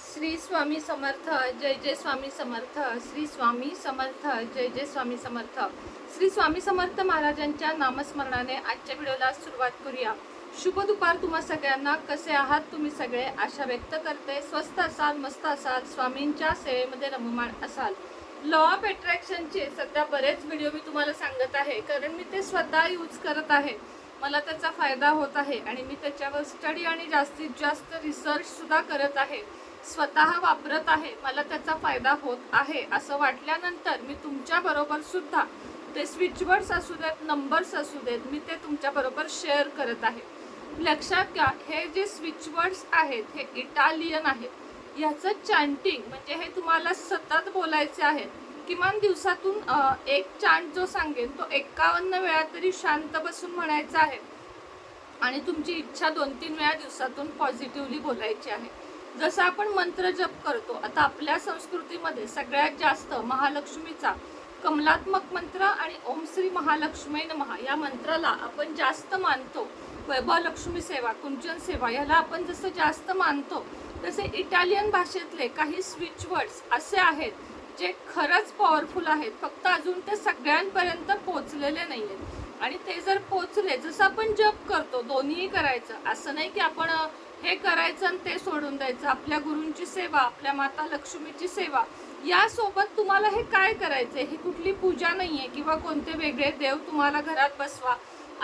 श्री स्वामी समर्थ जय जय स्वामी समर्थ श्री स्वामी समर्थ जय जय स्वामी समर्थ. श्री स्वामी समर्थ महाराजांच्या नामस्मरणाने आजच्या व्हिडिओला सुरुवात करूया. शुभ दुपार तुम्हा सगळ्यांना. कसे आहात तुम्ही सगळे? आशा व्यक्त करते. स्वस्त असाल मस्त असाल स्वामींच्या सेवेमध्ये रममाण असाल. लॉ ऑफ अट्रॅक्शनचे सध्या बरेच व्हिडिओ मी तुम्हाला सांगत आहे कारण मी ते स्वतः यूज करत आहे. मला त्याचा फायदा होत आहे आणि मी त्याच्यावर स्टडी आणि जास्तीत जास्त रिसर्चसुद्धा करत आहे. स्वतः वापरत आहे मला त्याचा फायदा होत आहे असं वाटल्यानंतर मी तुमच्याबरोबर सुद्धा ते स्विचवर्ड्स असू देत नंबर्स असू देत मी ते तुमच्याबरोबर शेअर करत आहे. लक्षात घ्या हे जे स्विचवर्ड्स आहेत हे इटालियन आहेत. याचं चॅन्टिंग म्हणजे हे तुम्हाला सतत बोलायचे आहे. किमान दिवसातून एक चांट जो सांगेन तो एकावन्न वेळा तरी शांत बसून म्हणायचा आहे. आणि तुमची इच्छा दोन तीन वेळा दिवसातून पॉझिटिव्हली बोलायची आहे. जसं आपण मंत्र जप करतो आता आपल्या संस्कृतीमध्ये सगळ्यात जास्त महालक्ष्मीचा कमलात्मक मंत्र आणि ओम श्री महालक्ष्मी नमहा या मंत्राला आपण जास्त मानतो. वैभव लक्ष्मी सेवा कुंचन सेवा याला आपण जसं जास्त मानतो तसे इटालियन भाषेतले काही स्विच वर्ड्स असे आहेत जे खरंच पॉवरफुल आहेत. फक्त अजून ते सगळ्यांपर्यंत पोचलेले नाही आहेत आणि ते जर पोचले जसं आपण जप करतो दोन्हीही करायचं. असं नाही की आपण हे करायचं आणि ते सोडून द्यायचं. आपल्या गुरूंची सेवा आपल्या माता लक्ष्मीची सेवा यासोबत तुम्हाला हे काय करायचंय? ही कुठली पूजा नाही आहे किंवा कोणते वेगळे देव तुम्हाला घरात बसवा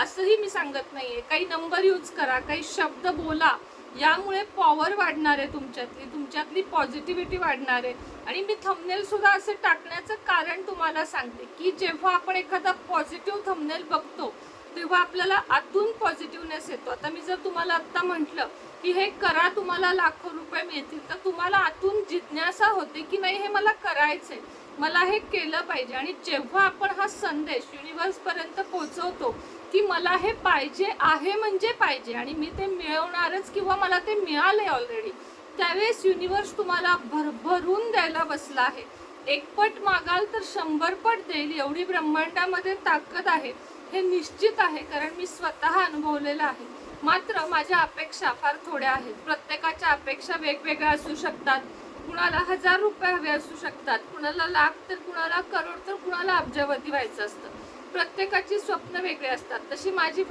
असंही मी सांगत नाही आहे काही नंबर यूज करा काही शब्द बोला यामुळे पॉवर वाढणार आहे तुमच्यातली तुमच्यातली पॉझिटिव्हिटी वाढणार. आहे आणि मी थंबनेल सुद्धा असे टाकण्याचं कारण तुम्हाला सांगते की जेव्हा आपण एखादा पॉझिटिव्ह थंबनेल बघतो तेव्हा आपल्याला आतून पॉझिटिव्हनेस येतो. आता मी जर तुम्हाला आत्ता म्हटलं की हे करा तुम्हाला लाखो रुपये मिळतील तर तुम्हाला आतून जिज्ञासा होते की नाही हे मला करायचंय. मला हे केलं पाहिजे. आणि जेव्हा आपण हा संदेश युनिव्हर्सपर्यंत पर्यंत पोहोचवतो की मला हे पाहिजे आहे म्हणजे पाहिजे. आणि मी ते मिळवणारच किंवा मला ते मिळाले ऑलरेडी त्यावेळेस युनिव्हर्स तुम्हाला भरभरून द्यायला बसला आहे. एकपट मागाल तर शंभरपट देईल एवढी ब्रह्मांडामध्ये ताकद आहे. हे निश्चित आहे कारण मी स्वतः अनुभवलेलं आहे. मात्र माझ्या अपेक्षा फार थोड्या आहेत. प्रत्येकाच्या अपेक्षा वेगवेगळ्या असू शकतात. कुणाला हजार रुपये हवे असू शकतात. कुणाला लाख तर कुणाला करोड तर कुणाला अब्जावधी व्हायचं असतं. प्रत्येकाची स्वप्न वेगळी असतात. तशी माझी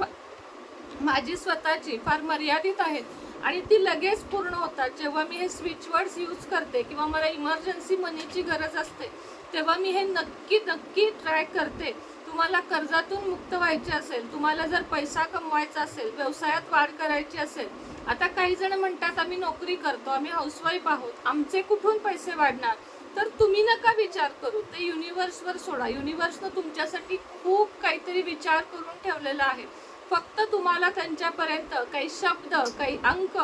माझी स्वतःची फार मर्यादित आहेत. आणि ती लगेच पूर्ण होतात. जेव्हा मी हे स्विच वर्ड्स यूज करते किंवा मला इमर्जन्सी मनीची गरज असते तेव्हा मी हे नक्की नक्की ट्राय करते. तुम्हाला कर्जातून मुक्त व्हायचे असेल तुम्हाला जर पैसा कमवायचा असेल व्यवसायात वाढ करायची असेल आता काही जण म्हणतात आम्ही नोकरी करतो आम्ही हाऊसवाईफ आहोत. आमचे कुठून पैसे वाढणार? तर तुम्ही नका विचार करू. ते युनिव्हर्सवर सोडा. युनिव्हर्सनं तुमच्यासाठी खूप काहीतरी विचार करून ठेवलेला आहे. फक्त तुम्हाला त्यांच्यापर्यंत काही शब्द काही अंक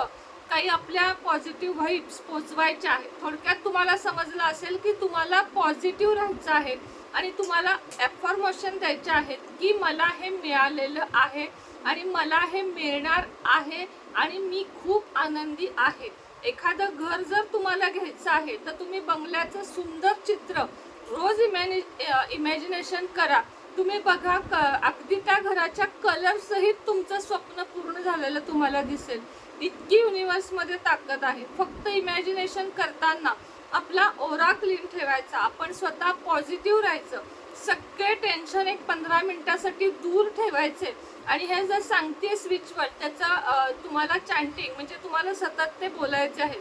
काही आपल्या पॉझिटिव्ह व्हाईब्स पोचवायच्या आहेत. थोडक्यात तुम्हाला समजलं असेल की तुम्हाला पॉझिटिव्ह राहायचं आहे आणि तुम्हाला ॲफॉर्मेशन द्यायचे आहेत की मला हे मिळालेलं आहे आणि मला हे मिळणार आहे आणि मी खूप आनंदी आहे. एखादं घर जर तुम्हाला घ्यायचं आहे तर तुम्ही बंगल्याचं सुंदर चित्र रोज इमॅनि इमॅजिनेशन करा. तुम्ही बघा क अगदी त्या घराच्या कलरसहित तुमचं स्वप्न पूर्ण झालेलं तुम्हाला दिसेल. इतकी युनिव्हर्समध्ये ताकद आहे. फक्त इमॅजिनेशन करताना आपला ओरा क्लीन ठेवायचा. आपण स्वतः पॉझिटिव्ह राहायचं. सगळे टेन्शन एक पंधरा मिनिटासाठी दूर ठेवायचे. आणि हे जर सांगते स्विचवर त्याचा तुम्हाला चॅन्टिंग म्हणजे तुम्हाला सतत ते बोलायचे आहे.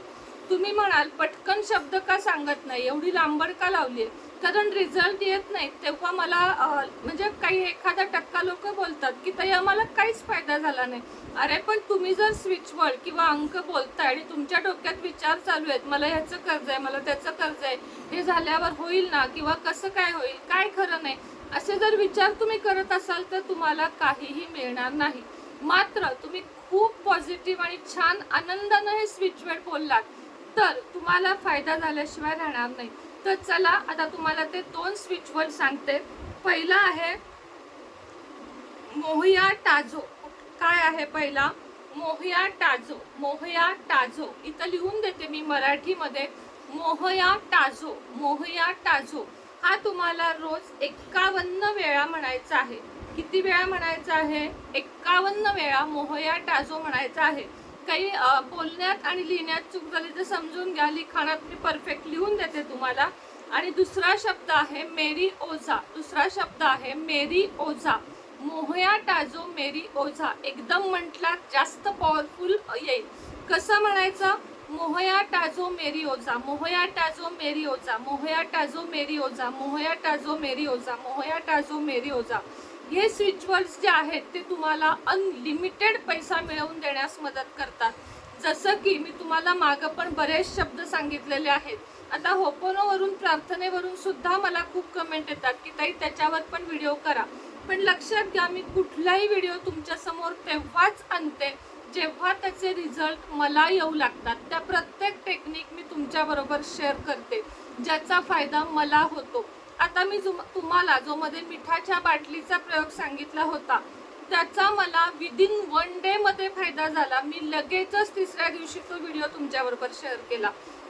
तुम्ही म्हणाल पटकन शब्द का सांगत नाही? एवढी लांबड का लावली कारण रिझल्ट येत नाही तेव्हा मला म्हणजे काही एखादा टक्का लोक बोलतात की ताई आम्हाला काहीच फायदा झाला नाही. अरे पण तुम्ही जर स्विचवर्ड किंवा अंक बोलताय आणि तुमच्या डोक्यात विचार चालू आहेत मला ह्याचं कर्ज आहे मला त्याचं कर्ज आहे हे झाल्यावर होईल ना? किंवा कसं काय होईल? काय खरं नाही? असे जर विचार तुम्ही करत असाल तर तुम्हाला काहीही मिळणार नाही. मात्र तुम्ही खूप पॉझिटिव्ह आणि छान आनंदानं हे स्विचवर्ड बोललात तर तुम्हाला फायदा झाल्याशिवाय राहणार नाही. तर चला आता तुम्हाला ते दोन स्विचवर सांगते. पहिला आहे मोहया टाजो काय आहे पहिला? मोहया टाजो मोहया टाजो इथं लिहून देते मी मराठीमध्ये. मोहया टाजो मोहया टाजो हा तुम्हाला रोज एक्कावन्न वेळा म्हणायचा आहे. किती वेळा म्हणायचा आहे? एक्कावन्न वेळा मोहया टाजो म्हणायचा आहे. काही बोलण्यात आणि लिहिण्यात चूक झाली तर समजून घ्या. लिखाणात मी परफेक्ट लिहून देते तुम्हाला. आणि दुसरा शब्द आहे मेरी ओझा. दुसरा शब्द आहे मेरी ओझा. मोहया टाजो मेरी ओझा. एकदम म्हटला जास्त पॉवरफुल येईल. कसं म्हणायचं? मोहया टाजो मेरी ओझा. मोहया टाजो मेरी ओझा. मोहया टाजो मेरी ओझा. मोहया टाजो मेरी ओझा. मोहया टाजो मेरी ओझा. हे स्विचवर्ड्स जे आहेत ते तुम्हाला अनलिमिटेड पैसा मिळवून देण्यास मदत करतात. जसं की मी तुम्हाला मागं पण बरेच शब्द सांगितलेले आहेत. आता होपोनोवरून प्रार्थनेवरून सुद्धा मला खूप कमेंट येतात की ताई त्याच्यावर पण व्हिडिओ करा. पण लक्षात घ्या मी कुठलाही व्हिडिओ तुमच्यासमोर तेव्हाच आणते जेव्हा त्याचे रिझल्ट मला येऊ लागतात. त्या प्रत्येक टेक्निक मी तुमच्याबरोबर शेअर करते ज्याचा फायदा मला होतो. आता मी तुम्हाला जो मध्ये मिठाच्या बाटलीचा प्रयोग सांगितला होता त्याचा मला विदिन वन डे मध्ये फायदा झाला. मी लगेचच तिसऱ्या दिवशी तो व्हिडिओ तुमच्याबरोबर शेअर केला.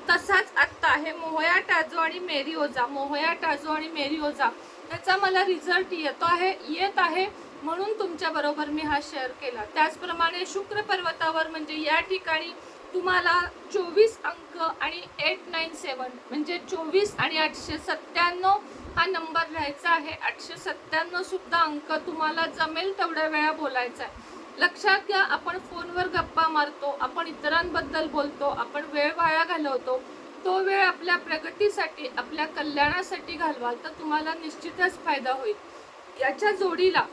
तसाच आत्ता आहे मोहया टाजो आणि मेरी ओझा मोहया टाजो आणि मेरी ओझा त्याचा मला रिझल्ट येतो आहे येत आहे म्हणून तुमच्याबरोबर मी हा शेअर केला. त्याचप्रमाणे शुक्र पर्वतावर म्हणजे या ठिकाणी तुम्हाला चोवीस अंक आणि एट नाईन सेवन म्हणजे चोवीस आणि आठशे सत्त्याण्णव हा नंबर लिहायचा आहे. आठशे सत्त्याण्णव सुद्धा अंक तुम्हाला जमेल तेवढ्या वेळा बोलायचा आहे. लक्षात घ्या आपण फोनवर गप्पा मारतो आपण इतरांबद्दल बोलतो आपण वेळ वाया घालवतो. तो वेळ आपल्या प्रगतीसाठी आपल्या कल्याणासाठी घालवाल तर तुम्हाला निश्चितच फायदा होईल. याच्या जोडीला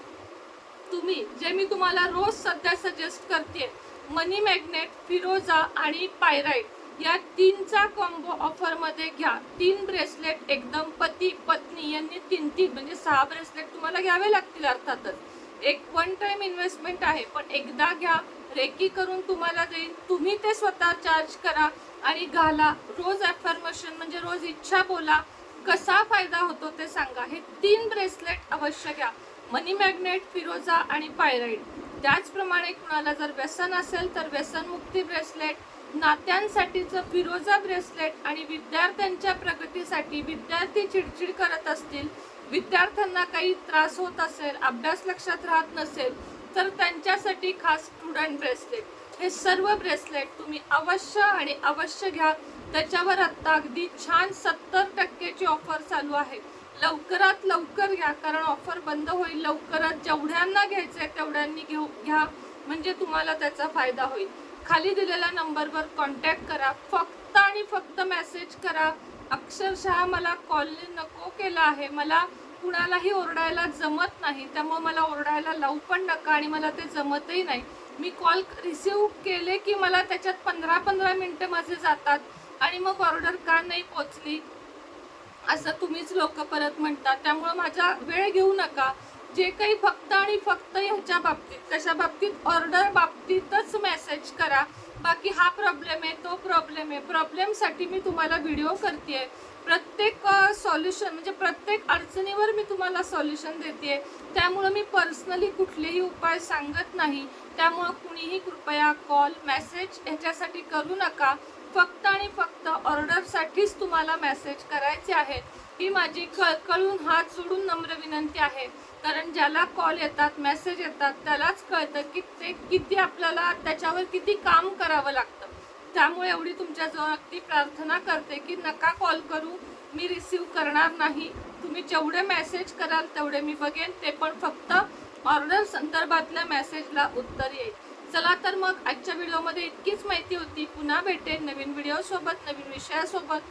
तुम्ही जे मी तुम्हाला रोज सध्या सजेस्ट करते मनी मॅग्नेट फिरोजा आणि पायराईट या तीनचा कॉम्बो ऑफरमध्ये घ्या. तीन ब्रेसलेट एकदम पती पत्नी यांनी तीन तीन म्हणजे सहा ब्रेसलेट तुम्हाला घ्यावे लागतील अर्थातच. एक वन टाइम इन्व्हेस्टमेंट आहे पण एकदा घ्या रेकी करून तुम्हाला देईन. तुम्ही ते स्वतः चार्ज करा आणि घाला. रोज ॲफर्मेशन म्हणजे रोज इच्छा बोला. कसा फायदा होतो ते सांगा. हे तीन ब्रेसलेट अवश्य घ्या. मनी मॅग्नेट फिरोजा आणि पायराईड. त्याचप्रमाणे कुणाला जर व्यसन असेल तर व्यसनमुक्ती ब्रेसलेट नात्यांसाठीचं फिरोजा ब्रेसलेट आणि विद्यार्थ्यांच्या प्रगतीसाठी विद्यार्थी चिडचिड करत असतील विद्यार्थ्यांना काही त्रास होत असेल अभ्यास लक्षात राहत नसेल तर त्यांच्यासाठी खास स्टुडंट ब्रेसलेट हे सर्व ब्रेसलेट तुम्ही अवश्य आणि अवश्य घ्या. त्याच्यावर आत्ता अगदी छान सत्तर टक्केची ऑफर चालू आहे. लवकरात लवकर घ्या कारण ऑफर बंद होईल. लवकरात जेवढ्यांना घ्यायचंय तेवढ्यांनी घेऊ घ्या. म्हणजे तुम्हाला त्याचा फायदा होईल. खाली दिलेल्या नंबरवर कॉन्टॅक्ट करा. फक्त आणि फक्त मेसेज करा. अक्षरशः मला कॉल नको केला आहे. मला कुणालाही ओरडायला जमत नाही. त्यामुळे मला ओरडायला लावू पण नका आणि मला ते जमतही नाही. मी कॉल रिसिव्ह केले की मला त्याच्यात पंधरा पंधरा मिनटं माझे जातात आणि मग ऑर्डर का नाही पोचली? असं तुम्हीच लोक परत म्हणता त्यामुळं माझा वेळ घेऊ नका. जे काही फक्त आणि फक्त ह्याच्या बाबतीत कशा बाबतीत? ऑर्डर बाबतीतच मेसेज करा. बाकी हा प्रॉब्लेम आहे तो प्रॉब्लेम आहे. प्रॉब्लेमसाठी मी तुम्हाला व्हिडिओ करते प्रत्येक सॉल्युशन म्हणजे प्रत्येक अडचणीवर मी तुम्हाला सॉल्युशन देते त्यामुळं मी पर्सनली कुठलेही उपाय सांगत नाही. त्यामुळं कुणीही कृपया कॉल मेसेज ह्याच्यासाठी करू नका. फक्त आणि फक्त ऑर्डरसाठीच तुम्हाला मेसेज करायचे आहेत. ही माझी कळकळून हात जोडून नम्र विनंती आहे. कारण ज्याला कॉल येतात मेसेज येतात त्यालाच कळतं की ते किती आपल्याला त्याच्यावर किती काम करावं लागतं. त्यामुळे एवढी तुमच्याजवळ अगदी प्रार्थना करते की नका कॉल करू मी रिसीव करणार नाही. तुम्ही जेवढे मेसेज कराल तेवढे मी बघेन. ते पण फक्त ऑर्डर संदर्भातल्या मेसेजला उत्तर येईल. चला तर मग आजच्या व्हिडिओमध्ये इतकीच माहिती होती. पुन्हा भेटेन नवीन व्हिडिओसोबत नवीन विषयासोबत.